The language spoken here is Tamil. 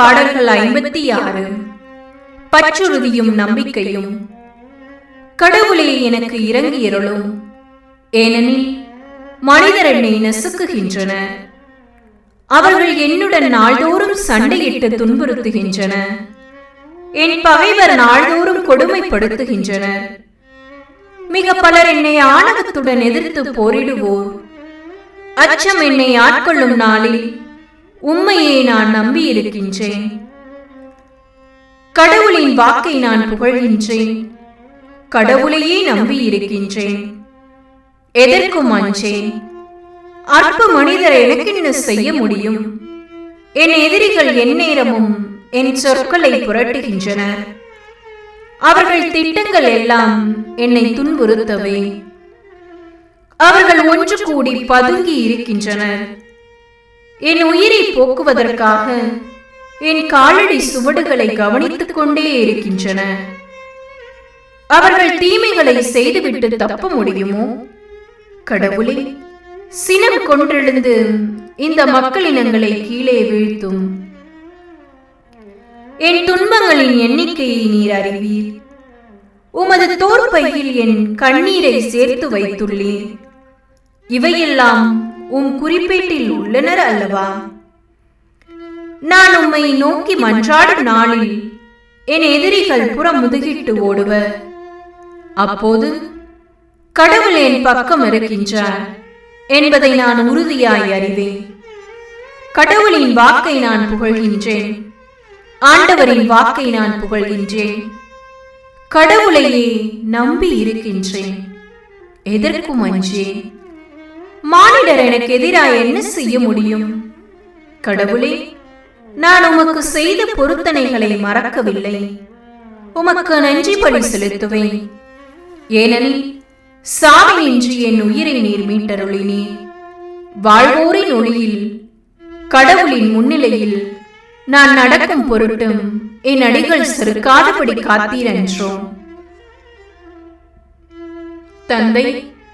பாடல்கள் ஐம்பத்தி ஆறு. பற்றுறுதியும் நம்பிக்கையும். கடவுளே எனக்கு இறங்கியருளும் ஏனெனில் மனிதர் என்னை நசுக்குகின்றனர் அவர்கள் என்னுடன் நாள்தோறும் சண்டையிட்டு துன்புறுத்துகின்றனர் என் பகைவர் நாள்தோறும் கொடுமைப்படுத்துகின்றனர். மிக பலர் என்னை ஆணவத்துடன் எதிர்த்து போரிடுவோர். அச்சம் என்னை ஆட்கொள்ளும் நாளில் உண்மையை நான் நம்பி இருக்கின்றேன் கடவுளின் வாக்கை நான் புகழ்கின்றேன். கடவுளையே நம்பியிருக்கின்றேன். எதற்கும் அஞ்சேன் அற்ப மனிதர் எனக்கென்ன செய்ய முடியும்? என் எதிரிகள் எந்நேரமும் என் சொற்களை புரட்டுகின்றனர் அவர்கள் திட்டங்கள் எல்லாம் என்னை துன்புறுத்தவே. அவர்கள் ஒன்று கூடி பதுங்கி இருக்கின்றனர். என் உயிரை போக்குவதற்காக என் காலடி சுவடுகளை கவனித்துக் கொண்டே இருக்கின்றன. அவர்கள் தீமைகளை செய்துவிட்டு தப்ப முடியுமோ? கடவுளே சினம் கொன்றெழுந்து இந்த மக்களினங்களை கீழே வீழ்த்தும். என் துன்பங்களின் எண்ணிக்கையை நீர் அறிவீர். உமது தோற்பையில் என் கண்ணீரை சேர்த்து வைத்துள்ளேன் இவையெல்லாம் உம் குறிப்பீட்டில் உள்ளனர் அல்லவா? நான் உம்மை நோக்கி மன்றாடும் நாளில் என் எதிரிகள் புறம் முதுகிட்டு ஓடுவர். அப்போது கடவுள் என் பக்கம் இருக்கின்றார் என்பதை நான் உறுதியாய் அறிவேன். கடவுளின் வாக்கை நான் புகழ்கின்றேன். ஆண்டவரின் வாக்கை நான் புகழ்கின்றேன். கடவுளையே நம்பி இருக்கின்றேன். எதற்கும் அஞ்சேன். மானிடர் எனக்கு எதிராக என்ன செய்ய முடியும்? கடவுளே நான் உமக்கு செய்த பொருத்தனைகளை மறக்கவில்லை. உமக்கு நன்றி படி செலுத்துவேன். ஏனெனில் சாவையின்றி என் உயிரை நீர் மீட்டருளினே வாழ்வோரின் ஒளியில் கடவுளின் முன்னிலையில் நான் நடக்கும் பொருட்டும் என் அடிகள் செருக்காதபடி காத்தீர் என்றோம். தந்தை